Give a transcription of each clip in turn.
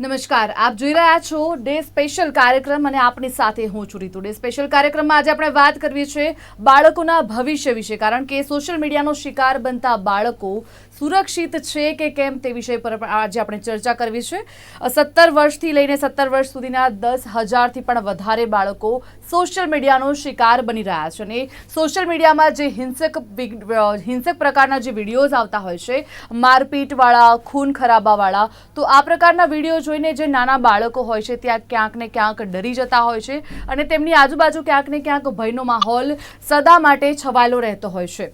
નમસ્કાર, આપ જોઈ રહ્યા છો ડે સ્પેશિયલ કાર્યક્રમ અને આપની સાથે હું છું રીતુ. ડે સ્પેશિયલ કાર્યક્રમમાં આજે આપણે વાત કરવી છે બાળકોના ભવિષ્ય વિશે, કારણ કે સોશિયલ મીડિયાનો શિકાર બનતા બાળકો સુરક્ષિત છે કે કેમ તે વિષય પર આજે આપણે ચર્ચા કરવી છે. સત્તર વર્ષથી લઈને સત્તર વર્ષ સુધીના દસ હજારથી પણ વધારે બાળકો સોશિયલ મીડિયાનો શિકાર બની રહ્યા છે અને સોશિયલ મીડિયામાં જે હિંસક હિંસક પ્રકારના જે વિડીયોઝ આવતા હોય છે, મારપીટવાળા, ખૂન ખરાબાવાળા, તો આ પ્રકારના વીડિયો જોઈને જે નાના બાળકો હોય છે, ત્યાં ક્યાંક ને ક્યાંક ડરી જતા હોય છે અને તેમની આજુબાજુ ક્યાંક ને ક્યાંક ભયનો માહોલ સદા માટે છવાયેલો રહેતો હોય છે.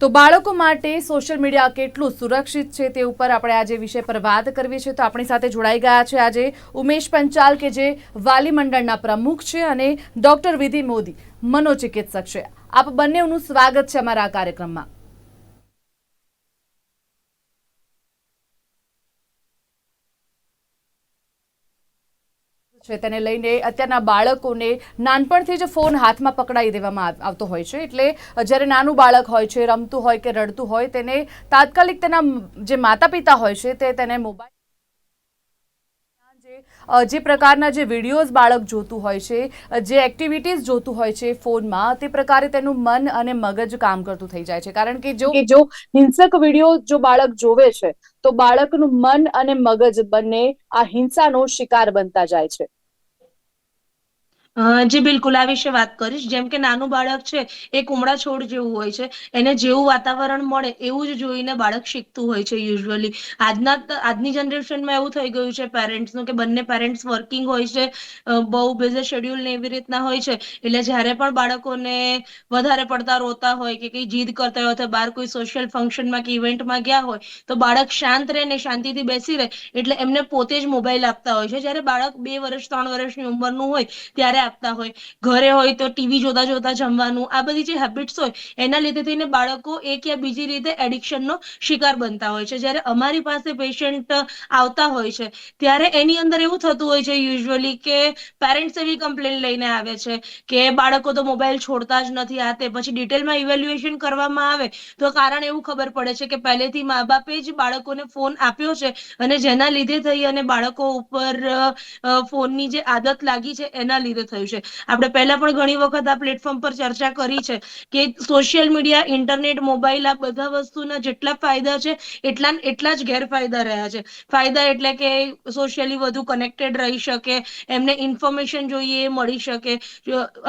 તો બાળકો માટે સોશિયલ મીડિયા કેટલું સુરક્ષિત છે તે ઉપર આપણે આજે વિષય પર વાત કરવી છે. તો આપણી સાથે જોડાઈ ગયા છે આજે ઉમેશ પંચાલ કે જે વાલી મંડળના પ્રમુખ છે અને ડોક્ટર વિધિ મોદી, મનોચિકિત્સક છે. આપ બંનેનું સ્વાગત છે અમારા કાર્યક્રમમાં. છે. તેને લઈને અત્યારના બાળકોને નાનપણથી જ ફોન હાથમાં પકડાઈ દેવામાં આવતો હોય છે. એટલે જ્યારે નાનું બાળક હોય છે, રમતું હોય કે રડતું હોય, તેને તાત્કાલિક તેના જે માતા પિતા હોય છે, તે તેને મોબાઈલ જે પ્રકારના જે વિડીયોઝ બાળક જોતું હોય છે જે એક્ટિવિટીઝ જોતું હોય છે ફોનમાં, તે પ્રકારે તેનું મન અને મગજ કામ કરતું થઈ જાય છે. કારણ કે જો જો હિંસક વીડિયો જો બાળક જોવે છે, તો બાળકનું મન અને મગજ બંને આ હિંસાનો શિકાર બનતા જાય છે. જી, બિલકુલ, આ વિશે વાત કરીશ. જેમ કે નાનું બાળક છે એ કુમળા છોડ જેવું હોય છે. એને જેવું વાતાવરણ મળે, એવું જ જોઈને બાળક શીખતું હોય છે યુઝ્યુઅલી આજના, આજની જનરેશનમાં એવું થઈ ગયું છે પેરેન્ટ્સનું કે બંને પેરેન્ટ્સ વર્કિંગ હોય છે બહુ બિઝી શેડ્યુલ ને એવી રીતના હોય છે. એટલે જ્યારે પણ બાળકોને વધારે પડતા રોતા હોય કે કંઈ જીદ કરતા હોય, અથવા બહાર કોઈ સોશિયલ ફંક્શનમાં કે ઇવેન્ટમાં ગયા હોય, તો બાળક શાંત રહે ને શાંતિથી બેસી રહે. એટલે એમને પોતે જ મોબાઈલ આપતા હોય છે. જ્યારે બાળક બે વર્ષ, ત્રણ વર્ષની ઉંમરનું હોય, ત્યારે આપતા હોય. ઘરે હોય તો ટીવી જોતા જોતા જમવાનું, આ બધી જે હેબિટ્સ હોય, એના લીધે થઈને બાળકો એક યા બીજી રીતે એડિક્શનનો શિકાર બનતા હોય છે. જ્યારે અમારી પાસે પેશન્ટ આવતા હોય છે, ત્યારે એની અંદર એવું થતું હોય છે યુઝ્યુઅલી કે પેરેન્ટ્સ એવી કમ્પ્લેન લઈને આવે છે કે બાળકો તો મોબાઈલ છોડતા જ નથી. આ તે પછી ડિટેલમાં ઇવેલ્યુએશન કરવામાં આવે, તો કારણ એવું ખબર પડે છે કે પહેલેથી મા બાપે જ બાળકોને ફોન આપ્યો છે અને જેના લીધે થઈ અને બાળકો ઉપર ફોનની જે આદત લાગી છે એના લીધે થયું છે. આપણે પહેલા પણ ઘણી વખત આ પ્લેટફોર્મ પર ચર્ચા કરી છે કે સોશિયલ મીડિયા ઇન્ટરનેટ મોબાઈલ આ બધા વસ્તુના જેટલા ફાયદા છે, એટલા એટલા જ ગેરફાયદા રહ્યા છે. ફાયદા એટલે કે સોશિયલી વધુ કનેક્ટેડ રહી શકે, એમને ઇન્ફોર્મેશન જોઈએ મળી શકે.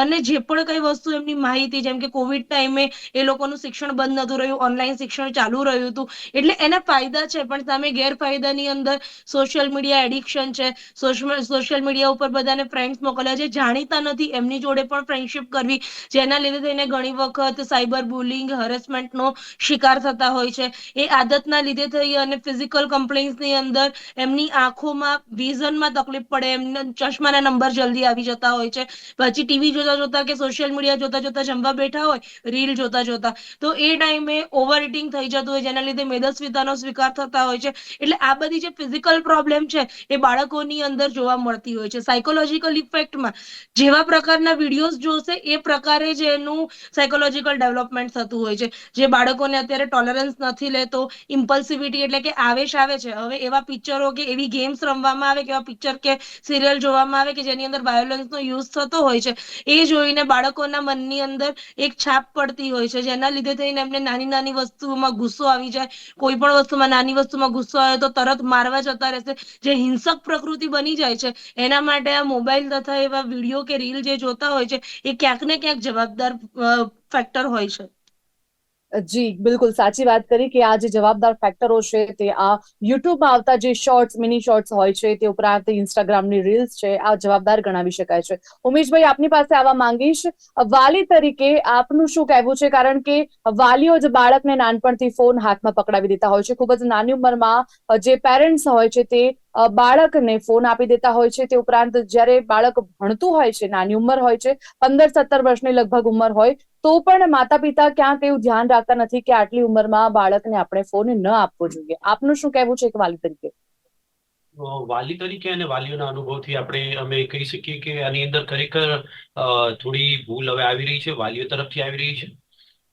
અને જે પણ કઈ વસ્તુ એમની માહિતી, જેમ કે કોવિડ ટાઈમે એ લોકોનું શિક્ષણ બંધ નતું રહ્યું ઓનલાઈન શિક્ષણ ચાલુ રહ્યું હતું. એટલે એના ફાયદા છે, પણ સામે ગેરફાયદાની અંદર સોશિયલ મીડિયા એડિક્શન છે. સોશિયલ મીડિયા ઉપર બધાને ફ્રેન્ડ્સ મોકલ્યા છે જાણીતા નથી. એમની જોડે પણ ફ્રેન્ડશિપ કરવી, જેના લીધે થઈને ઘણી વખત સાયબર બુલિંગ હરેસમેન્ટનો શિકાર થતા હોય છે. એ આદતના લીધે થઈ અને ફિઝિકલ કમ્પ્લેન્સની અંદર એમની આંખોમાં વિઝનમાં તકલીફ પડે, એમને ચશ્માના નંબર જલ્દી આવી જતા હોય છે. પછી ટીવી જોતા જોતા કે સોશિયલ મીડિયા જોતા જોતા જમવા બેઠા હોય રીલ જોતા જોતા. તો એ ટાઈમે ઓવર ઇટિંગ થઈ જતું હોય, જેના લીધે મેદસ્વીતાનો સ્વીકાર થતા હોય છે. એટલે આ બધી જે ફિઝિકલ પ્રોબ્લેમ છે, એ બાળકોની અંદર જોવા મળતી હોય છે. સાયકોલોજીકલ ઇફેક્ટમાં જેવા પ્રકારના વિડીયોઝ જોશે એ પ્રકારે જ એનું સાયકોલોજીકલ ડેવલપમેન્ટ થતું હોય છે. જે બાળકોને અત્યારે ટોલરન્સ નથી લેતો ઇમ્પલ્સિવિટી એટલે કે આવેશ આવે છે. હવે એવા પિક્ચરો કે એવી ગેમ્સ રમવામાં આવે કે એવા પિક્ચર કે સિરિયલ જોવામાં આવે કે જેની અંદર વાયોલન્સનો યુઝ થતો હોય છે, એ જોઈને બાળકોના મનની અંદર એક છાપ પડતી હોય છે. જેના લીધે થઈને એમને નાની નાની વસ્તુઓમાં ગુસ્સો આવી જાય. કોઈ પણ વસ્તુમાં નાની વસ્તુમાં ગુસ્સો આવે તો તરત મારવા જતા રહેશે. જે હિંસક પ્રકૃતિ બની જાય છે, એના માટે આ મોબાઈલ તથા એવા વીડિયો કે રીલ જે જોતા હોય છે એ ક્યાંક ને ક્યાંક જવાબદાર ફેક્ટર હોય છે. જી, બિલકુલ સાચી વાત કરી કે આ જે જવાબદાર ફેક્ટરો છે તે આ યુટ્યુબમાં આવતા જે શોર્ટ્સ મિની શોર્ટ્સ હોય છે તે ઉપરાંત ઇન્સ્ટાગ્રામની રીલ્સ છે, આ જવાબદાર ગણાવી શકાય છે. ઉમેશભાઈ, આપની પાસે આવવા માંગીશ? વાલી તરીકે આપનું શું કહેવું છે? કારણ કે વાલીઓ જ બાળકને નાનપણથી ફોન હાથમાં પકડાવી દેતા હોય છે. ખૂબ જ નાની ઉંમરમાં જે પેરેન્ટ્સ હોય છે તે બાળકને ફોન આપી દેતા હોય છે. તે ઉપરાંત જ્યારે બાળક ભણતું હોય છે, નાની ઉંમર હોય છે, પંદર સત્તર વર્ષની લગભગ ઉંમર હોય તો પણ માતા પિતા ક્યાંક એવું ધ્યાન રાખતા નથી કે આટલી ઉંમરમાં બાળકને આપણે ફોન ન આપવો જોઈએ. આપનું શું કહેવું છે એક વાલી તરીકે? વાલી તરીકે અને વાલીઓના અનુભવથી આપણે, અમે કહી શકીએ કે આની અંદર ખરેખર થોડી ભૂલ હવે આવી રહી છે, વાલીઓ તરફથી આવી રહી છે.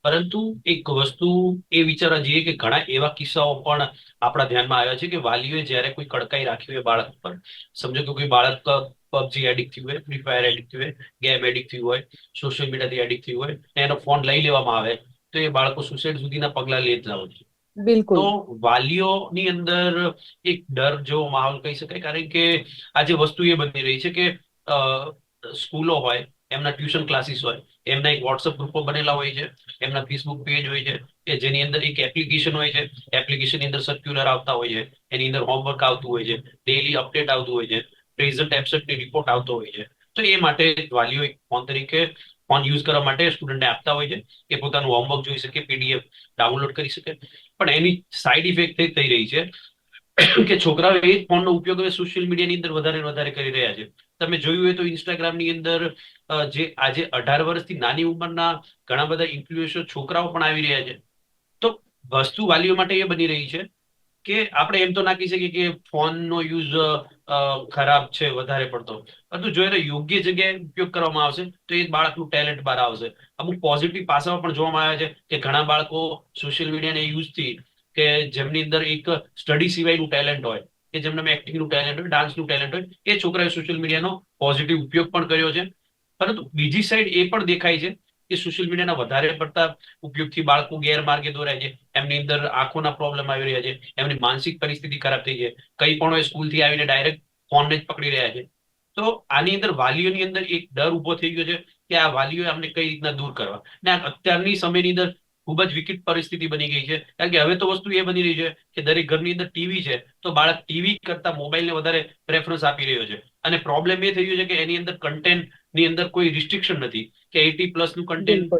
પરંતુ એક વસ્તુ એ વિચારવા જઈએ કે ઘણા એવા કિસ્સાઓ પણ આપણા ધ્યાનમાં આવ્યા છે કે વાલીઓએ જ્યારે કોઈ કડકાઈ રાખી હોય બાળક પર સમજો કે કોઈ બાળક પબજી એડિક્ટ થયું હોય ફ્રી ફાયર એડિક્ટ થયું હોય ગેમ એડિક્ટ થયું હોય સોશિયલ મીડિયાથી એડિક્ટ થયું હોય એનો ફોન લઈ લેવામાં આવે તો એ બાળકો સુસાઇડ સુધીના પગલા લે જ છે બિલકુલ. તો વાલીઓની અંદર એક ડર જેવો માહોલ કહી શકાય કારણ કે આજે વસ્તુ એ બની રહી છે કે સ્કૂલો હોય એમના ટ્યુશન ક્લાસીસ હોય એમના એક વોટ્સઅપ ગ્રુપો બનેલા હોય છે, એમના ફેસબુક પેજ હોય છે, કે જેની અંદર એક એપ્લિકેશન હોય છે એપ્લિકેશનની અંદર સર્ક્યુલર આવતા હોય છે, એની અંદર હોમવર્ક આવતું હોય છે ડેલી અપડેટ આવતું હોય છે પ્રેઝન્ટ એબસેન્ટની રિપોર્ટ આવતો હોય છે. તો એ માટે વાલીઓ એક ફોન તરીકે ફોન યુઝ કરવા માટે સ્ટુડન્ટને આપતા હોય છે કે પોતાનું હોમવર્ક જોઈ શકે પીડીએફ ડાઉનલોડ કરી શકે. પણ એની સાઈડ ઇફેક્ટ થઈ રહી છે કે છોકરાઓ એ ફોનનો ઉપયોગ હવે સોશિયલ મીડિયાની અંદર વધારે વધારે કરી રહ્યા છે. તમે જોયું હોય તો ઇન્સ્ટાગ્રામની અંદર જે આજે અઢાર વર્ષથી નાની ઉંમરના ઘણા બધા ઇન્ફ્લુએન્સર છોકરાઓ પણ આવી રહ્યા છે. તો વસ્તુ વાલીઓ માટે એ બની રહી છે કે આપણે એમ તો ના કહી શકીએ કે ફોનનો યુઝ ખરાબ છે, વધારે પડતો. પરંતુ જો એનો યોગ્ય જગ્યાએ ઉપયોગ કરવામાં આવશે, તો એ બાળકનું ટેલેન્ટ બહાર આવશે. અમુક પોઝિટિવ પાસાઓ પણ જોવામાં આવ્યા છે કે ઘણા બાળકો સોશિયલ મીડિયાને યુઝથી કે જેમની અંદર એક સ્ટડી સિવાયનું ટેલેન્ટ હોય. કે જેમનામાં એક્ટિંગનું ટેલેન્ટ હોય ડાન્સનું ટેલેન્ટ હોય, એ છોકરાએ સોશિયલ મીડિયાનો પોઝિટિવ ઉપયોગ પણ કર્યો છે. પરંતુ બીજી સાઈડ એ પણ દેખાય છે કે સોશિયલ મીડિયાના વધારે પડતા ઉપયોગથી બાળકો ગેરમાર્ગે દોરાય છે. એમની અંદર આંખોના પ્રોબ્લેમ આવી રહ્યા છે, એમની માનસિક પરિસ્થિતિ ખરાબ થઈ છે. કઈ પણ હોય સ્કૂલથી આવીને ડાયરેક્ટ ફોનને જ પકડી રહ્યા છે. તો આની અંદર વાલીઓની અંદર એક ડર ઊભો થઈ ગયો છે કે આ વાલીઓ અમને કઈ રીતના દૂર કરવા? ને અત્યારની સમયની અંદર ખૂબ જ વિકટ પરિસ્થિતિ બની ગઈ છે. કારણ કે હવે તો વસ્તુ એ બની રહી છે કે દરેક ઘરની અંદર ટીવી છે તો બાળક ટીવી કરતા મોબાઈલને વધારે પ્રેફરન્સ આપી રહ્યો છે. અને પ્રોબ્લેમ એ થઈ ગયો છે કે એની અંદર કન્ટેન્ટની અંદર કોઈ રિસ્ટ્રિક્શન નથી કે એટી પ્લસનું કન્ટેન્ટ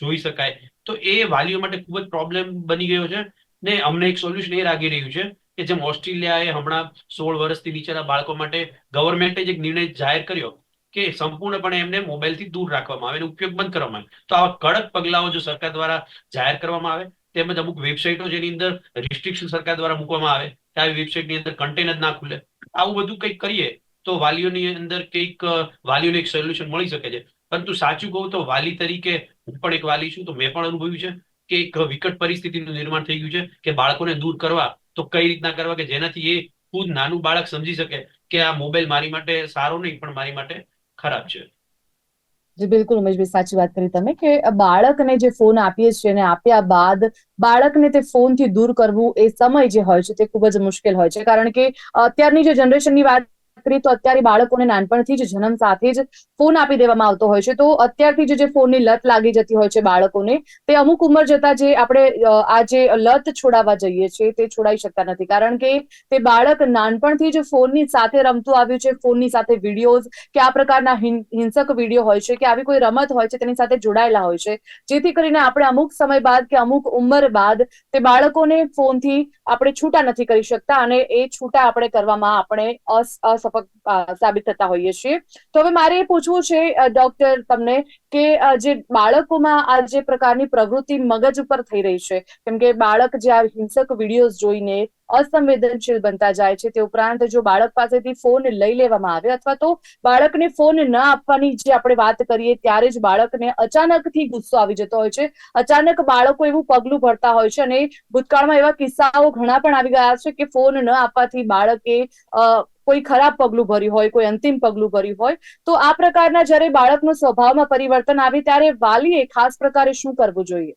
જોઈ શકાય. તો એ વાલીઓ માટે ખૂબ જ પ્રોબ્લેમ બની ગયો છે. ને અમને એક સોલ્યુશન એ લાગી રહ્યું છે કે જેમ ઓસ્ટ્રેલિયાએ હમણાં સોળ વર્ષથી નીચેના બાળકો માટે ગવર્મેન્ટે જ એક નિર્ણય જાહેર કર્યો કે સંપૂર્ણપણે એમને મોબાઈલથી દૂર રાખવામાં આવે અને ઉપયોગ બંધ કરવામાં આવે. તો આવા કડક પગલાઓ જો સરકાર દ્વારા જાહેર કરવામાં આવે, તેમજ અમુક વેબસાઇટો જેની અંદર રિસ્ટ્રિક્શન સરકાર દ્વારા મૂકવામાં આવે, કે આવી વેબસાઇટની અંદર કન્ટેન જ ના ખુલે, આવું બધું કંઈક કરીએ, તો વાલીઓની અંદર કંઈક વાલીઓને એક સોલ્યુશન મળી શકે છે. પરંતુ સાચું કહું તો વાલી તરીકે હું પણ એક વાલી છું, તો મેં પણ અનુભવ્યું છે કે એક વિકટ પરિસ્થિતિનું નિર્માણ થઈ ગયું છે કે બાળકોને દૂર કરવા, તો કઈ રીતના કરવા કે જેનાથી એ ખુદ નાનું બાળક સમજી શકે કે આ મોબાઈલ મારી માટે સારો નહીં, પણ મારી માટે ખરાબ છે. જી, બિલકુલ ઉમેશભાઈ સાચી વાત કરી તમે કે બાળકને જે ફોન આપીએ છીએ અને આપ્યા બાદ બાળકને તે ફોનથી દૂર કરવું એ સમય જે હોય છે તે ખૂબ જ મુશ્કેલ હોય છે. કારણ કે અત્યારની જે જનરેશનની વાત કરીએ તો અત્યારે બાળકોને નાનપણથી જ જન્મ સાથે જ ફોન આપી દેવામાં આવતો હોય છે. તો અત્યારથી જે ફોનની લત લાગી જતી હોય છે બાળકોને, તે અમુક ઉંમર જતા જે આપણે આ જે લત છોડાવવા જઈએ છીએ તે છોડાઈ શકતા નથી. કારણ કે તે બાળક નાનપણથી જ ફોનની સાથે રમતું આવ્યું છે, ફોનની સાથે વિડીયોઝ કે આ પ્રકારના હિંસક વીડિયો હોય છે કે આવી કોઈ રમત હોય છે તેની સાથે જોડાયેલા હોય છે. જેથી કરીને આપણે અમુક સમય બાદ કે અમુક ઉંમર બાદ તે બાળકોને ફોનથી આપણે છૂટા નથી કરી શકતા અને એ છૂટા આપણે કરવામાં આપણે અસ- અસફળ સાબિત થતા હોઈએ છીએ. તો હવે મારે એ પૂછવું છે ડોક્ટર તમને કે જે બાળકોમાં આ જે પ્રકારની પ્રવૃત્તિ મગજ ઉપર થઈ રહી છે, કેમ કે બાળક જે આ હિંસક વિડીયોઝ જોઈને અસંવેદનશીલ બનતા જાય છે, તે ઉપરાંત જો બાળક પાસેથી ફોન લઈ લેવામાં આવે અથવા તો બાળકને ફોન ન આપવાની જે આપણે વાત કરીએ, ત્યારે જ બાળકને અચાનકથી ગુસ્સો આવી જતો હોય છે. અચાનક બાળકો એવું પગલું ભરતા હોય છે અને ભૂતકાળમાં એવા કિસ્સાઓ ઘણા પણ આવી ગયા છે કે ફોન ન આપવાથી બાળકે કોઈ ખરાબ પગલું ભર્યું હોય, કોઈ અંતિમ પગલું ભર્યું હોય, તો આ પ્રકારના જ્યારે બાળકનો સ્વભાવમાં પરિવર્તન આવે ત્યારે વાલીએ ખાસ પ્રકારે શું કરવું જોઈએ?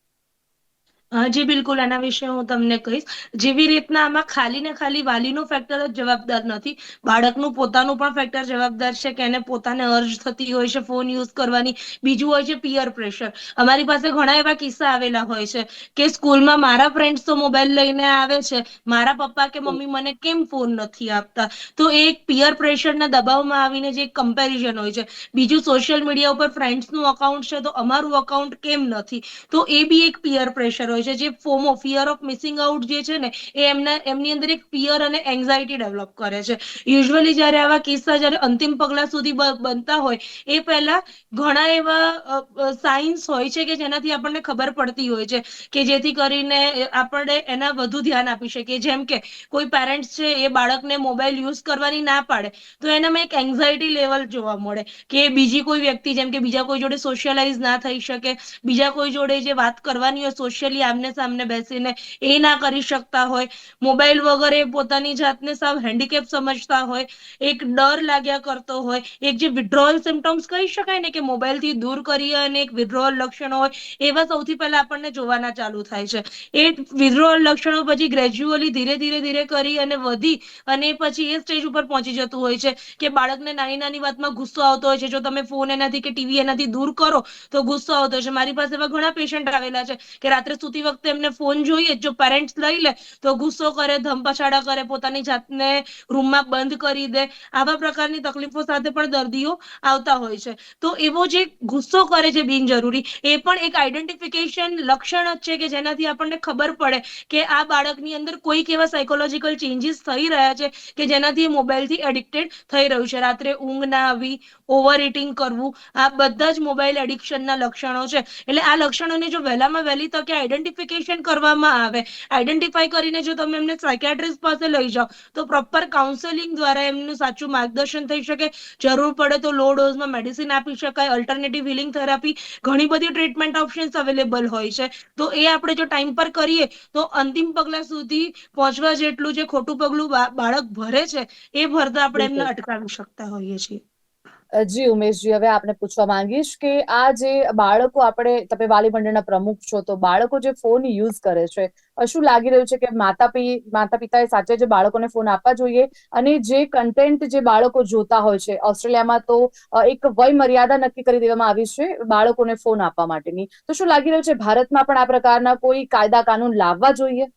હા જી, બિલકુલ એના વિશે હું તમને કહીશ. જેવી રીતના આમાં ખાલી ને ખાલી વાલીનો ફેક્ટર જ જવાબદાર નથી. બાળકનું પોતાનું પણ ફેક્ટર જવાબદાર છે કે એને પોતાને અર્જ થતી હોય છે ફોન યુઝ કરવાની. બીજું હોય છે પિયર પ્રેશર અમારી પાસે ઘણા એવા કિસ્સા આવેલા હોય છે કે સ્કૂલમાં મારા ફ્રેન્ડ્સ તો મોબાઈલ લઈને આવે છે. મારા પપ્પા કે મમ્મી મને કેમ ફોન નથી આપતા? તો એ એક પિયર પ્રેશરના દબાવમાં આવીને જે એક કમ્પેરિઝન હોય છે. બીજું સોશિયલ મીડિયા ઉપર ફ્રેન્ડ્સનું અકાઉન્ટ છે તો અમારું અકાઉન્ટ કેમ નથી? તો એ બી એક પિયર પ્રેશર હોય છે જે FOMO fear of missing out જે છે ને, એ એમના, એમની અંદર એક ફિયર અને એન્ઝાયટી ડેવલપ કરે છે. યુઝ્યુઅલી જ્યારે આવા કિસ્સા જ્યારે અંતિમ પગલા સુધી બનતા હોય, એ પહેલા ઘણા એવા સાઇન્સ હોય છે કે જેનાથી આપણને ખબર પડતી હોય છે, કે જેથી કરીને આપણે એના વધુ ધ્યાન આપી શકીએ. જેમ કે કોઈ પેરેન્ટ્સ છે, એ બાળકને મોબાઈલ યુઝ કરવાની ના પાડે, તો એનામાં એક એન્ઝાયટી લેવલ જોવા મળે, કે બીજી કોઈ વ્યક્તિ, જેમ કે બીજા કોઈ જોડે સોશિયલાઇઝ ના થઈ શકે, બીજા કોઈ જોડે જે વાત કરવાની હોય સોશિયલી આમને સામને બેસીને એ ના કરી શકતા હોય. મોબાઈલ વગર એ પોતાની જાતને સાવ હેન્ડીકેપ સમજતા હોય. એક ડર લાગ્યા કરતો હોય. એક જે વિડ્રોઅલ સિમ્ટમ્સ કહી શકાય ને કે મોબાઈલથી દૂર કરીએ અને એક વિડ્રોઅલ લક્ષણો હોય, એવા સૌથી પહેલા આપણને જોવાના ચાલુ થાય છે. એ વિડ્રોઅલ લક્ષણો પછી ગ્રેજ્યુઅલી ધીરે ધીરે ધીરે કરી અને વધી અને પછી એ સ્ટેજ ઉપર પહોંચી જતું હોય છે કે બાળકને નાની નાની વાતમાં ગુસ્સો આવતો હોય છે. જો તમે ફોન એનાથી કે ટીવી એનાથી દૂર કરો તો ગુસ્સો આવતો હોય છે. મારી પાસે એવા ઘણા પેશન્ટ આવેલા છે કે રાત્રે સૂતી વખતે એમને ફોન જોઈએ. જો પેરેન્ટ્સ લઈ લે, તો ગુસ્સો કરે, ધમપછાડા કરે, પોતાની જાતને રૂમમાં બંધ કરી દે. આવા પ્રકારની તકલીફો સાથે પણ દર્દીઓ આવતા હોય છે. તો એવો જે ગુસ્સો કરે છે બિનજરૂરી, એ પણ એક આઈડેન્ટિફિકેશન લક્ષણ જ છે કે જેનાથી આપણને ખબર પડે કે આ બાળકની અંદર કોઈક એવા સાયકોલોજીકલ ચેન્જીસ થઈ રહ્યા છે કે જેનાથી મોબાઈલથી એડિક્ટેડ થઈ રહ્યું છે. રાત્રે ઊંઘ ના આવી ઓવર ઇટિંગ કરવું આ બધા જ મોબાઈલ એડિક્શનના લક્ષણો છે. એટલે આ લક્ષણોને જો વહેલામાં વહેલી તકે આઈડેન્ટિફિકેશન કરવામાં આવે આઈડેન્ટિફાઈ કરીને જો તમે એમને સાયકેટ્રિસ્ટ પાસે લઈ જાઓ તો પ્રોપર કાઉન્સેલિંગ દ્વારા એમનું સાચું માર્ગદર્શન થઈ શકે. જરૂર પડે તો લો ડોઝમાં મેડિસિન આપી શકાય અલ્ટરનેટિવ હિલિંગ થેરાપી ઘણી બધી ટ્રીટમેન્ટ ઓપ્શન્સ અવેલેબલ હોય છે. તો એ આપણે જો ટાઈમ પર કરીએ તો અંતિમ પગલા સુધી પહોંચવા જેટલું જે ખોટું પગલું બાળક ભરે છે એ ભરતા આપણે એમને અટકાવી શકતા હોઈએ છીએ. જી, ઉમેશજી, હવે આપને પૂછવા માંગીશ કે આ જે બાળકો આપણે, તમે વાલી મંડળના પ્રમુખ છો, તો બાળકો જે ફોન યુઝ કરે છે શું લાગી રહ્યું છે કે માતા માતા પિતાએ સાચે જે બાળકોને ફોન આપવા જોઈએ? અને જે કન્ટેન્ટ જે બાળકો જોતા હોય છે, ઓસ્ટ્રેલિયામાં તો એક વય મર્યાદા નક્કી કરી દેવામાં આવી છે, બાળકોને ફોન આપવા માટેની. તો શું લાગી રહ્યું છે, ભારતમાં પણ આ પ્રકારના કોઈ કાયદા કાનૂન લાવવા જોઈએ?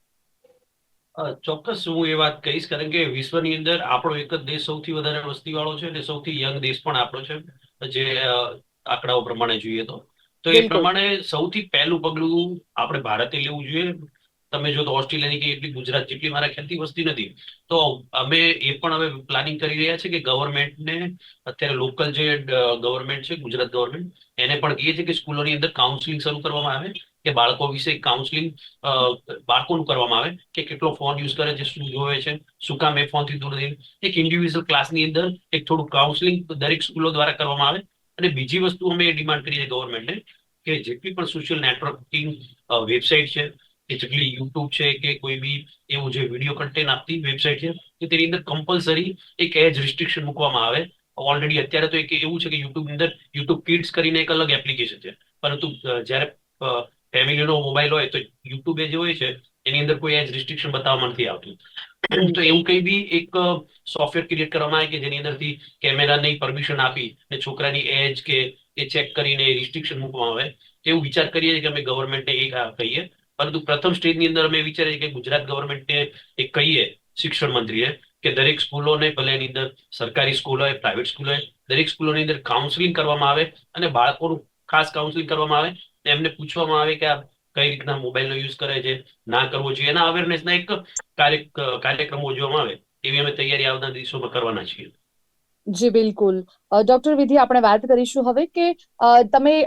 ચોક્કસ હું એ વાત કહીશ કારણ કે વિશ્વની અંદર આપણો એક જ દેશ સૌથી વધારે વસ્તી વાળો છે અને સૌથી યંગ દેશ પણ આપણો છે જે આંકડાઓ પ્રમાણે જોઈએ તો. તો એ પ્રમાણે સૌથી પહેલું પગલું આપણે ભારતે લેવું જોઈએ. તમે જો તો ઓસ્ટ્રેલિયાની કે એટલી ગુજરાત જેટલી મારા ખ્યાલથી વસ્તી નથી તો અમે એ પણ હવે પ્લાનિંગ કરી રહ્યા છે કે ગવર્મેન્ટને અત્યારે લોકલ જે ગવર્મેન્ટ છે ગુજરાત ગવર્મેન્ટ એને પણ કહીએ છે કે સ્કૂલોની અંદર કાઉન્સિલિંગ શરૂ કરવામાં આવે. કે બાળકો વિશે કાઉન્સેલિંગ બાળકોનું કરવામાં આવે કે કેટલો ફોન યુઝ કરે છે, શું જોવે છે, શું કામ એ ફોનથી દૂર રહી એક ઇન્ડિવિજ્યુઅલ ક્લાસની અંદર એક થોડું કાઉન્સેલિંગ દરેક સ્કૂલો દ્વારા કરવામાં આવે. અને બીજી વસ્તુ અમે એ ડિમાન્ડ કરીએ ગવર્મેન્ટને કે જેટલી પણ સોશિયલ નેટવર્કિંગ વેબસાઇટ છે, કે જેટલી યુટ્યુબ છે કે કોઈ બી એવું જે વીડિયો કન્ટેન્ટ આપતી વેબસાઇટ છે, કે તેની અંદર કમ્પલસરી એક એજ રિસ્ટ્રિક્શન મૂકવામાં આવે. ઓલરેડી અત્યારે તો એક એવું છે કે યુટ્યુબ અંદર યુટ્યુબ કિડ્સ કરીને એક અલગ એપ્લિકેશન છે. પરંતુ જ્યારે ફેમિલીનો મોબાઈલ હોય તો યુટ્યુબ જે હોય છે, એની અંદર કોઈ એજ રિસ્ટ્રિક્શન બતાવવામાં નથી આવતું. તો એવું કઈ બી એક સોફ્ટવેર ક્રિએટ કરવામાં આવે કે જેની અંદરથી કેમેરાની પરમિશન આપી ને છોકરાની એજ કે, એ ચેક કરીને રિસ્ટ્રિક્શન મૂકવામાં આવે, એવું વિચાર કરીએ છીએ કે અમે ગવર્મેન્ટને એ કહીએ. પરંતુ પ્રથમ સ્ટેજની અંદર અમે વિચારીએ કે ગુજરાત ગવર્મેન્ટને એ કહીએ, શિક્ષણ મંત્રીએ, કે દરેક સ્કૂલોને ભલે એની અંદર સરકારી સ્કૂલ હોય પ્રાઇવેટ સ્કૂલ હોય, દરેક સ્કૂલોની અંદર કાઉન્સેલિંગ કરવામાં આવે અને બાળકોનું ખાસ કાઉન્સેલિંગ કરવામાં આવે એમને પૂછવામાં આવે કે આ કઈ રીતના મોબાઈલનો યુઝ કરે છે, ના કરવો જોઈએ. એના અવેરનેસના એક કાર્ય, કાર્યક્રમો ઉજવવામાં આવે, એવી અમે તૈયારી આવનાર દિવસોમાં કરવાના છીએ. જી, બિલકુલ. ડોક્ટર વિધિ, આપણે વાત કરીશું હવે કે તમે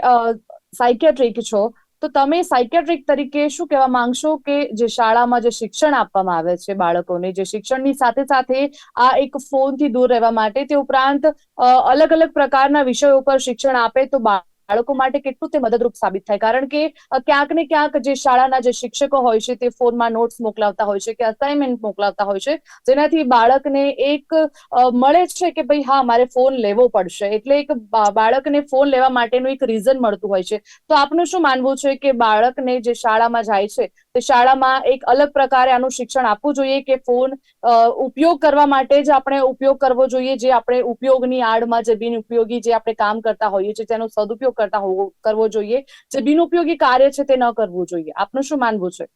સાયકેટ્રિક છો, તો તમે સાયકેટ્રિક તરીકે શું કહેવા માંગશો કે જે શાળામાં જે શિક્ષણ આપવામાં આવે છે બાળકોને, જે શિક્ષણની સાથે સાથે આ એક ફોનથી દૂર રહેવા માટે તે ઉપરાંત અલગ અલગ પ્રકારના વિષયો ઉપર શિક્ષણ આપે તો બા- બાળકો માટે કેટલું તે મદદરૂપ સાબિત થાય? કારણ કે ક્યાંક ને ક્યાંક જે શાળાના જે શિક્ષકો હોય છે, તે ફોનમાં નોટ્સ મોકલાવતા હોય છે કે અસાઇનમેન્ટ મોકલાવતા હોય છે. જેનાથી બાળકને એક મળે છે કે ભાઈ, હા, મારે ફોન લેવો પડશે. એટલે એક બાળકને ફોન લેવા માટેનું એક રીઝન મળતું હોય છે. તો આપનું શું માનવું છે કે બાળકને જે શાળામાં જાય છે શાળામાં એક અલગ પ્રકારે આનું શિક્ષણ આપવું જોઈએ કે ફોન ઉપયોગ કરવા માટે જ આપણે ઉપયોગ કરવો જોઈએ, જે આપણે ઉપયોગની આડમાં જે બિનઉપયોગી જે આપણે કામ કરતા હોઈએ છીએ, તેનો સદુપયોગ કરતા કરવો જોઈએ. જે બિનઉપયોગી કાર્ય છે તે ન કરવું જોઈએ. આપનું શું માનવું છે?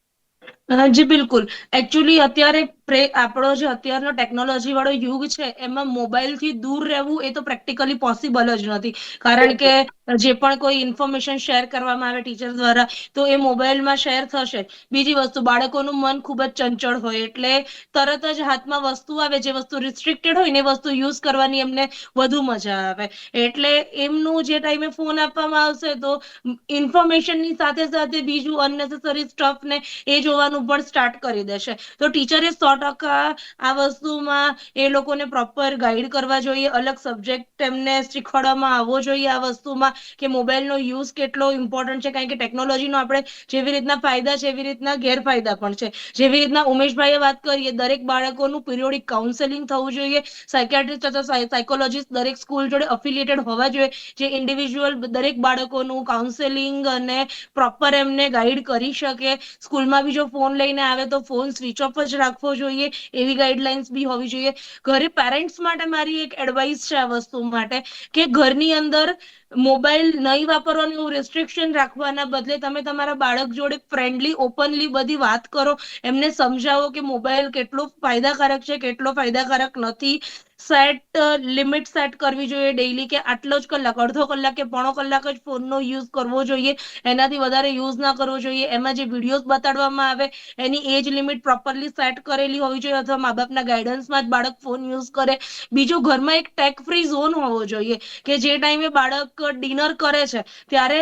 જી, બિલકુલ. એકચ્યુઅલી અત્યારે આપણો જે અત્યારનો ટેકનોલોજી વાળો યુગ છે, એમાં મોબાઈલથી દૂર રહેવું એ તો પ્રેક્ટિકલી પોસિબલ જ નથી. કારણ કે જે પણ કોઈ ઇન્ફોર્મેશન શેર કરવામાં આવે ટીચર દ્વારા, તો એ મોબાઈલમાં શેર થશે. બીજી વસ્તુ, બાળકોનું મન ખૂબ જ ચંચળ હોય, એટલે તરત જ હાથમાં વસ્તુ આવે, જે વસ્તુ રિસ્ટ્રિક્ટેડ હોય ને એ વસ્તુ યુઝ કરવાની એમને વધુ મજા આવે. એટલે એમનું જે ટાઈમે ફોન આપવામાં આવશે, તો ઇન્ફોર્મેશનની સાથે સાથે બીજું અનનેસેસરી સ્ટફ ને એ જોવાનું પણ સ્ટાર્ટ કરી દેશે. તો ટીચરે સો ટકા આ વસ્તુમાં એ લોકોને પ્રોપર ગાઈડ કરવા જોઈએ, અલગ સબ્જેક્ટ એમને શીખવાડવામાં આવવો જોઈએ આ વસ્તુમાં કે મોબાઈલનો યુઝ કેટલો ઇમ્પોર્ટન્ટ છે. કારણ કે ટેકનોલોજીનો આપણે જેવી રીતના ફાયદા છે, એવી રીતના ગેરફાયદા પણ છે. જેવી રીતના ઉમેશભાઈએ વાત કરીએ દરેક બાળકોનું પિરિયોડિક કાઉન્સેલિંગ થવું જોઈએ. સાયકેટ્રિસ્ટ અથવા સાયકોલોજીસ્ટ દરેક સ્કૂલ જોડે અફિલિયેટેડ હોવા જોઈએ. જે ઇન્ડિવિજ્યુઅલ દરેક બાળકોનું કાઉન્સેલિંગ અને પ્રોપર એમને ગાઈડ કરી શકે. સ્કૂલમાં બી જો ફોન લઈને આવે તો ફોન સ્વિચ ઓફ જ રાખવો જોઈએ. એવી ગાઈડલાઇન્સ બી હોવી જોઈએ. ઘરે પેરેન્ટ્સ માટે મારી એક એડવાઇસ છે આ વસ્તુ માટે કે ઘરની અંદર મોબાઈલ નહીં વાપરવાનું એવું રેસ્ટ્રિક્શન રાખવાના બદલે તમે તમારા બાળક જોડે ફ્રેન્ડલી ઓપનલી બધી વાત કરો. એમને સમજાવો કે મોબાઈલ કેટલો ફાયદાકારક છે, કેટલો ફાયદાકારક નથી. સેટ લિમિટ સેટ કરવી જોઈએ ડેઈલી કે આટલો જ કલાક, અડધો કલાક કે પોણો કલાક જ ફોનનો યુઝ કરવો જોઈએ. એનાથી વધારે યુઝ ના કરવો જોઈએ. એમાં જે વિડીયોઝ બતાડવામાં આવે, એની એજ લિમિટ પ્રોપરલી સેટ કરેલી હોવી જોઈએ અથવા મા બાપના ગાઈડન્સમાં જ બાળક ફોન યુઝ કરે. બીજું ઘરમાં એક ટેક ફ્રી ઝોન હોવો જોઈએ કે જે ટાઈમે બાળક ડિનર કરે છે, ત્યારે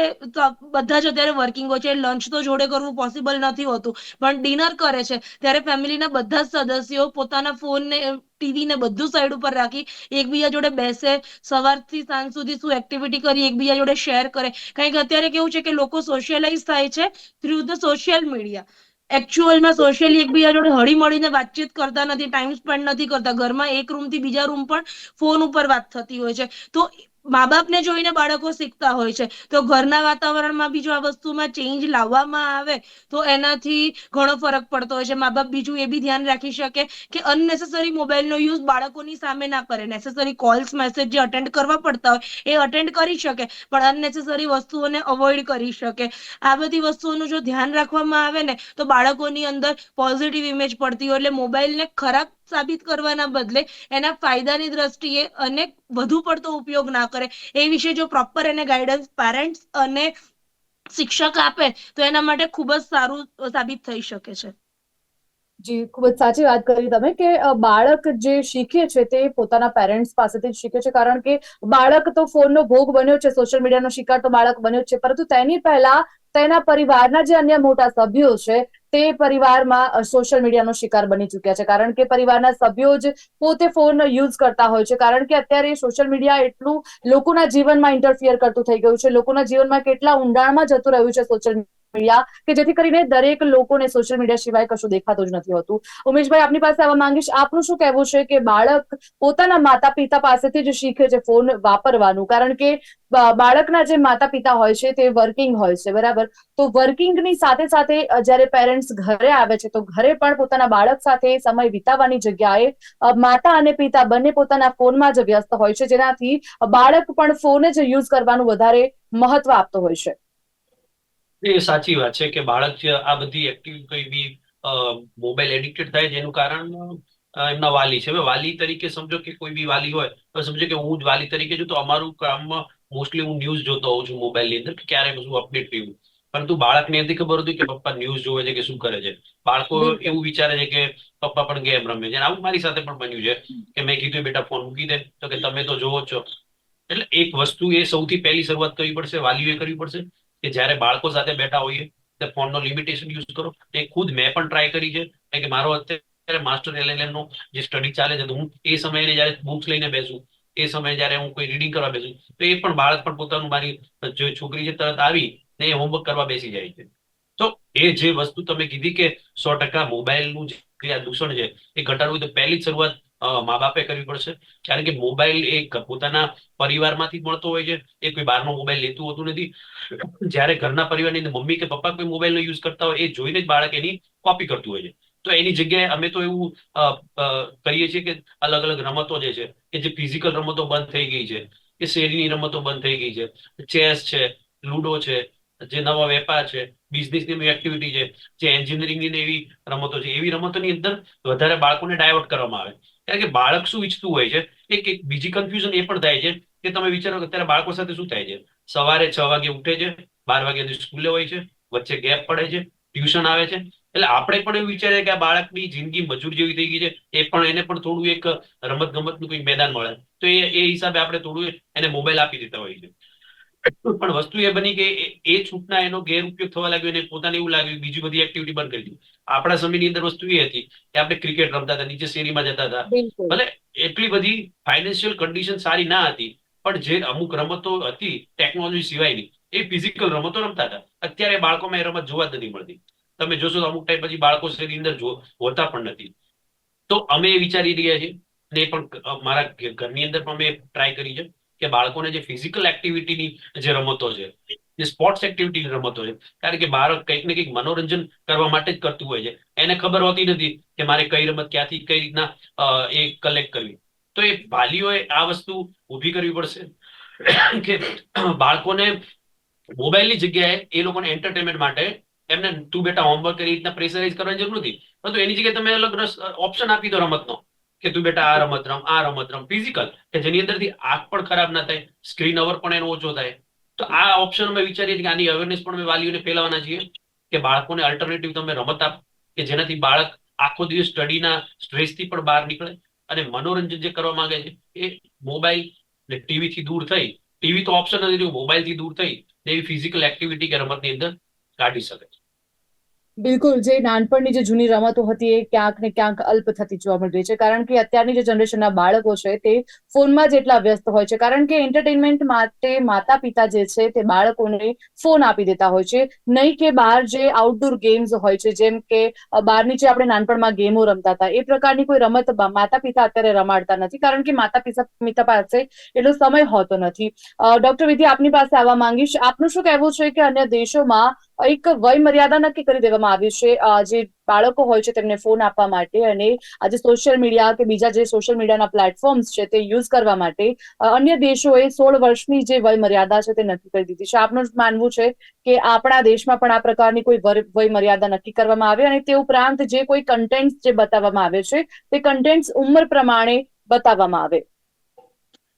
બધા જ અત્યારે વર્કિંગ હોય છે. લંચ તો જોડે કરવું પોસિબલ નથી હોતું. પણ ડિનર કરે છે, ત્યારે ફેમિલીના બધા જ સદસ્યો પોતાના ફોનને ટીવી ને બધું સાઈડ ઉપર રાખી, એકબીજા જોડે બેસે, સવારથી સાંજ સુધી શું એક્ટિવિટી કરી, એકબીજા જોડે શેર કરે. કારણ કે અત્યારે કેવું છે કે લોકો સોશિયલાઇઝ થાય છે થ્રુ ધ સોશિયલ મીડિયા એકચ્યુઅલમાં સોશિયલી એકબીજા જોડે હળી મળીને વાતચીત કરતા નથી ટાઈમ સ્પેન્ડ નથી કરતા. ઘરમાં એક રૂમથી બીજા રૂમ પણ ફોન ઉપર વાત થતી હોય છે. તો મા બાપને જોઈને બાળકો શીખતા હોય છે. તો ઘરના વાતાવરણમાં બી જો આ વસ્તુમાં ચેન્જ લાવવામાં આવે, તો એનાથી ઘણો ફરક પડતો હોય છે. મા બાપ બીજું એ બી ધ્યાન રાખી શકે કે અનનેસેસરી મોબાઈલનો યુઝ બાળકોની સામે ના કરે. નેસેસરી કોલ્સ મેસેજ જે અટેન્ડ કરવા પડતા હોય, એ અટેન્ડ કરી શકે, પણ અનનેસેસરી વસ્તુઓને અવોઇડ કરી શકે. આ બધી વસ્તુઓનું જો ધ્યાન રાખવામાં આવે ને, તો બાળકોની અંદર પોઝિટિવ ઇમેજ પડતી હોય, એટલે મોબાઈલને ખરાબ સાબિત કરવાના બદલે એના ફાયદાની દ્રષ્ટિએ અને વધુ પડતો ઉપયોગ ના કરે. એ વિશે જો પ્રોપર એને ગાઈડન્સ પેરેન્ટ્સ અને શિક્ષક આપે, તો એના માટે ખૂબ જ સારું સાબિત થઈ શકે છે. જી, ખૂબ જ સાચી વાત કરી તમે કે બાળક જે શીખે છે તે પોતાના પેરેન્ટ્સ પાસેથી જ શીખે છે. કારણ કે બાળક તો ફોનનો ભોગ બન્યો છે સોશિયલ મીડિયાનો શિકાર તો બાળક બન્યો છે. પરંતુ તેની પહેલા તેના પરિવારના જે અન્ય મોટા સભ્યો છે તે પરિવારમાં સોશિયલ મીડિયાનો શિકાર બની ચૂક્યા છે. કારણ કે પરિવારના સભ્યો જ પોતે ફોન યુઝ કરતા હોય છે. કારણ કે અત્યારે સોશિયલ મીડિયા એટલું લોકોના જીવનમાં ઇન્ટરફિયર કરતું થઈ ગયું છે. લોકોના જીવનમાં કેટલા ઊંડાણમાં જતું રહ્યું છે સોશિયલ મીડિયા કે જેથી કરીને દરેક લોકોને સોશિયલ મીડિયા સિવાય કશું દેખાતું જ નથી હોતું. ઉમેશભાઈ, આપની પાસે આવવા માંગીશ. આપનું શું કહેવું છે કે બાળક પોતાના માતા પિતા પાસેથી જ શીખે છે ફોન વાપરવાનું? કારણ કે બાળકના જે માતા પિતા હોય છે તે વર્કિંગ હોય છે, બરાબર? તો વર્કિંગની સાથે સાથે જ્યારે પેરેન્ટ્સ ઘરે આવે છે તો ઘરે પણ પોતાના બાળક સાથે સમય વિતાવવાની જગ્યાએ માતા અને પિતા બંને પોતાના ફોનમાં જ વ્યસ્ત હોય છે. જેનાથી બાળક પણ ફોન જ યુઝ કરવાનું વધારે મહત્વ આપતો હોય છે. એ સાચી વાત છે કે બાળક આ બધી એક્ટિવ કોઈ બી મોબાઈલ એડિક્ટેડ થાય જેનું કારણ એમના વાલી છે. હવે વાલી તરીકે સમજો કે કોઈ બી વાલી હોય તો સમજો કે હું જ વાલી તરીકે છું તો અમારું કામમાં મોસ્ટલી હું ન્યૂઝ જોતો હોઉં છું મોબાઈલની અંદર કે ક્યારે શું અપડેટ થયું. પરંતુ બાળકને નથી ખબર હોતી કે પપ્પા ન્યૂઝ જોવે છે કે શું કરે છે. બાળકો એવું વિચારે છે કે પપ્પા પણ ગેમ રમે છે. આવું મારી સાથે પણ બન્યું છે કે મેં કીધું બેટા ફોન મૂકી દે તો કે તમે તો જોવો છો. એટલે એક વસ્તુ એ સૌથી પહેલી શરૂઆત કરવી પડશે વાલીઓએ કરવી પડશે. કે જ્યારે બાળકો સાથે બેઠા હોઈએ, તે ફોનનો લિમિટેશન યુઝ કરો. એ ખુદ મેં પણ ટ્રાય કરી છે. કારણ કે મારો અત્યારે માસ્ટર એલએલએમ નો જે સ્ટડી ચાલે છે, તો હું એ સમયે જ્યારે બુક્સ લઈને બેસું, એ સમયે જ્યારે હું કોઈ રીડિંગ કરવા બેસું, તો એ પણ બાળક પણ પોતાનું મારી જે છોકરી છે તરત આવી ને એ હોમવર્ક કરવા બેસી જાય છે. તો એ જે વસ્તુ તમે કીધી કે સો ટકા મોબાઈલનું જે આ દૂષણ છે, એ ઘટાડવું, તો પહેલી જ શરૂઆત મા બાપે કરવી પડશે. કારણ કે મોબાઈલ એ પોતાના પરિવારમાંથી મળતો હોય છે. એ કોઈ બહારનો મોબાઈલ લેતું હોતું નથી. જ્યારે ઘરના પરિવારની મમ્મી કે પપ્પા કોઈ મોબાઈલનો યુઝ કરતા હોય, એ જોઈને જ બાળક એની કોપી કરતું હોય છે. તો એની જગ્યાએ અમે તો એવું કહીએ છીએ કે અલગ અલગ રમતો જે છે, કે જે ફિઝિકલ રમતો બંધ થઈ ગઈ છે, કે શેરીની રમતો બંધ થઈ ગઈ છે ચેસ છે, લુડો છે, જે નવા વેપાર છે બિઝનેસની એવી એક્ટિવિટી છે, જે એન્જિનિયરિંગની એવી રમતો છે. એવી રમતોની અંદર વધારે બાળકોને ડાયવર્ટ કરવામાં આવે. કારણ કે બાળક શું ઈચ્છતું હોય છે એક એક બીજી કન્ફ્યુઝન એ પણ થાય છે, કે તમે વિચારો કે અત્યારે બાળકો સાથે શું થાય છે? સવારે છ વાગે ઉઠે છે, બાર વાગે સ્કૂલે હોય છે, વચ્ચે ગેપ પડે છે ટ્યુશન આવે છે. એટલે આપણે પણ એવું વિચારીએ કે આ બાળકની જિંદગી મજૂર જેવી થઈ ગઈ છે, એ પણ એને પણ થોડું એક રમત ગમતનું કોઈ મેદાન મળે. તો એ એ હિસાબે આપણે થોડું એને મોબાઈલ આપી દેતા હોય છે પણ વસ્તુ એ બની કે એ- છૂટના એનો ગેરઉપયોગ થવા લાગ્યો અને પોતાને એવું લાગ્યું બીજી બધી એક્ટિવિટી બંધ કરી દીધી. આપણા સમયની અંદર વસ્તુ એ હતી કે આપણે ક્રિકેટ રમતા હતા નીચે શેરીમાં જતા હતા. ભલે એટલી બધી ફાઇનાન્શિયલ કન્ડિશન સારી ના હતી પણ જે અમુક રમતો હતી ટેકનોલોજી સિવાયની એ ફિઝિકલ રમતો રમતા હતા. અત્યારે બાળકોમાં એ રમત જોવા જ નથી મળતી. તમે જોશો તો અમુક ટાઈમ પછી બાળકો શેરી અંદર જો હોતા પણ નથી. તો અમે એ વિચારી રહ્યા છીએ ને પણ મારા ઘરની અંદર પણ અમે ટ્રાય કરી છે. કે બાળકોને જે ફિઝિકલ એક્ટિવિટીની જે રમતો છે, જે સ્પોર્ટ્સ એક્ટિવિટીની રમતો છે, કારણ કે બાળક કંઈક ને કંઈક મનોરંજન કરવા માટે જ કરતું હોય છે. એને ખબર હોતી નથી કે મારે કઈ રમત ક્યાંથી કઈ રીતના એ કલેક્ટ કરવી. તો એ વાલીઓએ આ વસ્તુ ઊભી કરવી પડશે કે બાળકોને મોબાઈલની જગ્યાએ એ લોકોને એન્ટરટેનમેન્ટ માટે એમને તું બેટા હોમવર્ક કરી રીતના પ્રેશરાઇઝ કરવાની જરૂર નથી. પરંતુ એની જગ્યાએ તમે અલગ ઓપ્શન આપી દો રમતનો. કે તું બેટા આ રમત રમ, આ રમત રમ ફિઝિકલ કે જેની અંદરથી આંખ પણ ખરાબ ના થાય સ્ક્રીન અવર પણ એનો ઓછો થાય. તો આ ઓપ્શન અમે વિચારીએ કે આની અવેરનેસ પણ અમે વાલીઓને ફેલાવવાના છીએ, કે બાળકોને અલ્ટરનેટિવ તમે રમત આપ, કે જેનાથી બાળક આખો દિવસ સ્ટડીના સ્ટ્રેસથી પણ બહાર નીકળે અને મનોરંજન જે કરવા માંગે છે, એ મોબાઈલ ને ટીવીથી દૂર થઈ ટીવી તો ઓપ્શન નથી રહ્યું મોબાઈલ દૂર થઈ એવી ફિઝિકલ એક્ટિવિટી કે રમતની અંદર કાઢી શકે છે. બિલકુલ, જે નાનપણની જે જૂની રમતો હતી એ ક્યાંક ને ક્યાંક અલ્પ થતી જોવા મળી રહી છે. કારણ કે અત્યારની જે જનરેશનના બાળકો છે તે ફોનમાં જ એટલા વ્યસ્ત હોય છે. કારણ કે એન્ટરટેનમેન્ટ માટે માતા પિતા જે છે તે બાળકોને ફોન આપી દેતા હોય છે. નહીં કે બહાર જે આઉટડોર ગેમ્સ હોય છે, જેમ કે બહારની જે આપણે નાનપણમાં ગેમો રમતા હતા, એ પ્રકારની કોઈ રમત માતા પિતા અત્યારે રમાડતા નથી. કારણ કે માતા પિતા પિતા પાસે એટલો સમય હોતો નથી. ડોક્ટર વિધિ આપની પાસે આવવા માંગીશ. આપનું શું કહેવું છે કે અન્ય દેશોમાં એક વય મર્યાદા નક્કી કરી દેવામાં આવી છે. જે બાળકો હોય છે તેમને ફોન આપવા માટે અને આજે સોશિયલ મીડિયા કે બીજા જે સોશિયલ મીડિયાના પ્લેટફોર્મ્સ છે તે યુઝ કરવા માટે અન્ય દેશોએ સોળ વર્ષની જે વય મર્યાદા છે તે નક્કી કરી દીધી છે. આપનું માનવું છે કે આપણા દેશમાં પણ આ પ્રકારની કોઈ વય મર્યાદા નક્કી કરવામાં આવે અને તે ઉપરાંત જે કોઈ કન્ટેન્ટ જે બતાવવામાં આવે છે તે કન્ટેન્ટ ઉંમર પ્રમાણે બતાવવામાં આવે.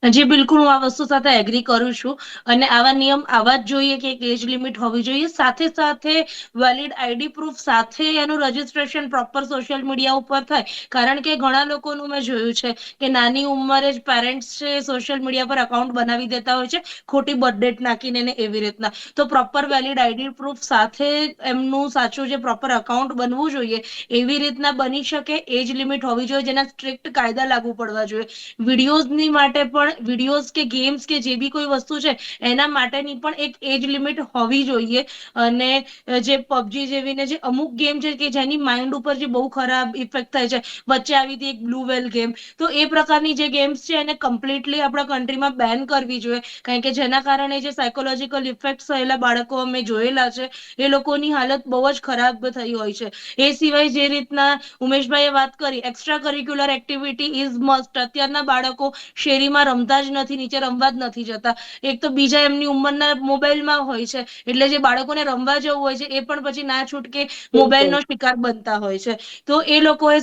જી, બિલકુલ, હું આ વસ્તુ સાથે એગ્રી કરું છું. અને આવા નિયમ, આવા જ જોઈએ કે એક એજ લિમિટ હોવી જોઈએ. સાથે સાથે વેલિડ આઈડી પ્રૂફ સાથે એનું રજીસ્ટ્રેશન પ્રોપર સોશિયલ મીડિયા ઉપર થાય. કારણ કે ઘણા લોકોનું મેં જોયું છે કે નાની ઉંમરે જ પેરેન્ટ્સ છે સોશિયલ મીડિયા પર અકાઉન્ટ બનાવી દેતા હોય છે, ખોટી બર્થ ડેટ નાખીને ને એવી રીતના. તો પ્રોપર વેલિડ આઈડી પ્રૂફ સાથે એમનું સાચું જે પ્રોપર અકાઉન્ટ બનવું જોઈએ, એવી રીતના બની શકે. એજ લિમિટ હોવી જોઈએ, જેના સ્ટ્રિક્ટ કાયદા લાગુ પડવા જોઈએ. વિડીયોઝની માટે પણ વિડીયોઝ કે ગેમ્સ કે જે બી કોઈ વસ્તુ છે, એના માટેની પણ એક એજ લિમિટ હોવી જોઈએ. અને જે પબજી જેવી ને જે અમુક ગેમ છે કે જેની માઇન્ડ ઉપર જે બહુ ખરાબ ઇફેક્ટ થાય છે, વચ્ચે આવી હતી એક બ્લુ વેલ ગેમ તો એ પ્રકારની જે ગેમ્સ છે એને કમ્પ્લીટલી આપણા કન્ટ્રીમાં બેન કરવી જોઈએ. કારણ કે જેના કારણે જે સાયકોલોજીકલ ઇફેક્ટ થયેલા બાળકો અમે જોયેલા છે, એ લોકોની હાલત બહુ જ ખરાબ થઈ હોય છે. એ સિવાય જે રીતના ઉમેશભાઈએ વાત કરી extra curricular activity is must અત્યારના બાળકો શેરીમાં રમતા જ નથી નીચે રમવા જ નથી જતા. એક તો બીજા એમની ઉંમરના મોબાઈલમાં હોય છે એટલે જે બાળકોને રમવા જવું હોય છે એ પણ પછી ના છૂટકે મોબાઈલનો શિકાર બનતા હોય છે. તો એ લોકોએ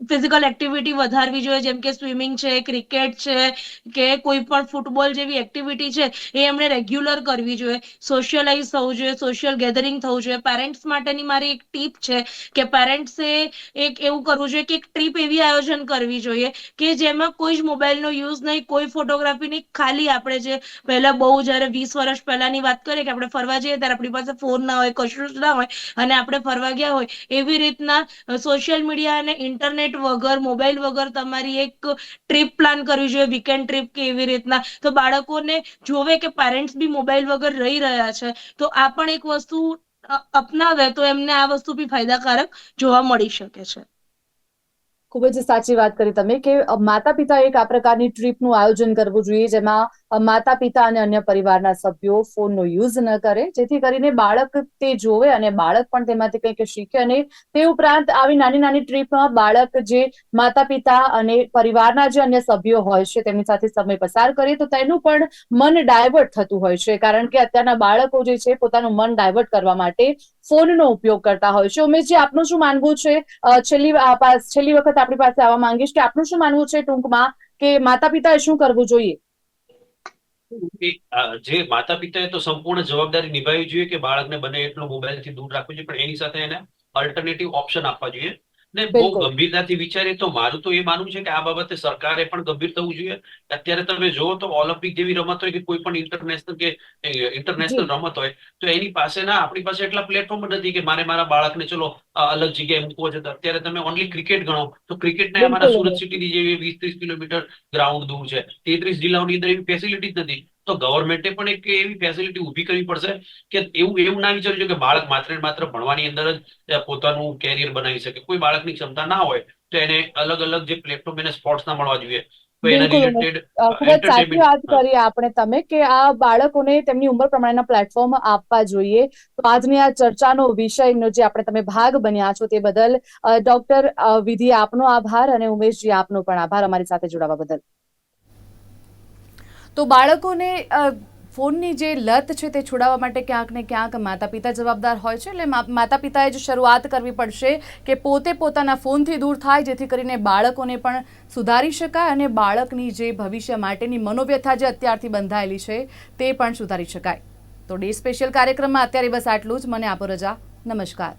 ફિઝિકલ એક્ટિવિટી વધારવી જોઈએ, જેમ કે સ્વિમિંગ છે ક્રિકેટ છે, કે કોઈ પણ ફૂટબોલ જેવી એક્ટિવિટી છે, એ એમણે રેગ્યુલર કરવી જોઈએ. સોશિયલાઇઝ થવું જોઈએ સોશિયલ ગેધરિંગ થવું જોઈએ. પેરેન્ટ્સ માટેની મારી એક ટીપ છે કે પેરેન્ટ્સે એક એવું કરવું જોઈએ કે એક ટ્રીપ એવી આયોજન કરવી જોઈએ કે જેમાં કોઈ જ મોબાઈલનો યુઝ નહીં, કોઈ ફોટોગ્રાફી નહીં. ખાલી આપણે જે પહેલા બહુ જ્યારે વીસ વર્ષ પહેલાની વાત કરીએ કે આપણે ફરવા જઈએ ત્યારે આપણી પાસે ફોન ના હોય, કશું જ ના હોય અને આપણે ફરવા ગયા હોય, એવી રીતના સોશિયલ મીડિયા અને ઇન્ટરનેટ વગર, મોબાઈલ વગર તમારી એક ટ્રીપ પ્લાન કરવી જોઈએ વીકેન્ડ ટ્રીપ કે એવી રીતના. તો બાળકોને જોવે કે પેરેન્ટ્સ બી મોબાઈલ વગર રહી રહ્યા છે. તો આ પણ એક વસ્તુ અપનાવે તો એમને આ વસ્તુ બી ફાયદાકારક જોવા મળી શકે છે. ખૂબ જ સાચી વાત કરી તમે કે માતા પિતા એક આ પ્રકારની ટ્રીપનું આયોજન કરવું જોઈએ, જેમાં માતા પિતા અને અન્ય પરિવારના સભ્યો ફોનનો યુઝ ન કરે, જેથી કરીને બાળક તે જોવે અને બાળક પણ તેમાંથી કંઈક શીખે અને તે ઉપરાંત આવી નાની નાની ટ્રીપમાં બાળક જે માતા પિતા અને પરિવારના જે અન્ય સભ્યો હોય છે, તેમની સાથે સમય પસાર કરે, તો તેનું પણ મન ડાયવર્ટ થતું હોય છે. કારણ કે અત્યારના બાળકો જે છે, પોતાનું મન ડાયવર્ટ કરવા માટે ફોનનો ઉપયોગ કરતા હોય છે. ઉમેશજી, આપનું શું માનવું છે? છેલ્લી છેલ્લી વખત આપણી પાસે આવવા માંગીશ કે આપનું શું માનવું છે ટૂંકમાં કે માતા પિતાએ શું કરવું જોઈએ? જે માતા પિતાએ તો સંપૂર્ણ જવાબદારી નિભાવવી જોઈએ કે બાળકને બને એટલો મોબાઈલથી દૂર રાખવું જોઈએ, પણ એની સાથે એને અલ્ટરનેટિવ ઓપ્શન આપવા જોઈએ. ને બહુ ગંભીરતાથી વિચારીએ તો મારું તો એ માનવું છે કે આ બાબતે સરકારે પણ ગંભીર થવું જોઈએ. અત્યારે તમે જુઓ તો ઓલિમ્પિક જેવી રમત હોય કે કોઈ પણ ઇન્ટરનેશનલ કે ઇન્ટરનેશનલ રમત હોય તો એની પાસે ના આપણી પાસે એટલા પ્લેટફોર્મ નથી કે મારે મારા બાળકને ચલો અલગ જગ્યાએ મૂકવો છે. અત્યારે તમે ઓનલી ક્રિકેટ ગણો તો ક્રિકેટને અમારા બિલકુલ. સુરત સિટીની જેવી વીસ ત્રીસ કિલોમીટર ગ્રાઉન્ડ દૂર છે. તેત્રીસ જિલ્લાઓની અંદર એવી ફેસિલિટી જ નથી. તો ગવર્મેન્ટે પણ એક એવી ફેસિલિટી ઊભી કરવી પડશે કે એવું એવું ના વિચાર્યું કે બાળક માત્ર ને માત્ર ભણવાની અંદર જ પોતાનું કેરિયર બનાવી શકે. કોઈ બાળકની ક્ષમતા ના હોય તો એને અલગ અલગ જે પ્લેટફોર્મ એને સ્પોર્ટ્સના મળવા જોઈએ. ખૂબ જ સાચી વાત કરી આપણે તમે કે આ બાળકોને તેમની ઉંમર પ્રમાણેના પ્લેટફોર્મ આપવા જોઈએ. તો આજની આ ચર્ચાનો વિષયનો જે આપણે તમે ભાગ બન્યા છો તે બદલ ડોક્ટર વિધિ આપનો આભાર અને ઉમેશજી આપનો પણ આભાર અમારી સાથે જોડાવા બદલ. તો બાળકોને ફોનની જે લત છે તે છોડાવવા માટે ક્યાંક ને ક્યાંક માતા પિતા જવાબદાર હોય છે. એટલે માતા પિતાએ જ શરૂઆત કરવી પડશે કે પોતે પોતાના ફોનથી દૂર થાય, જેથી કરીને બાળકોને પણ સુધારી શકાય અને બાળકની જે ભવિષ્ય માટેની મનોવ્યથા જે અત્યારથી બંધાયેલી છે તે પણ સુધારી શકાય. તો ડે સ્પેશિયલ કાર્યક્રમમાં અત્યારે બસ આટલું જ. મને આપો રજા. નમસ્કાર.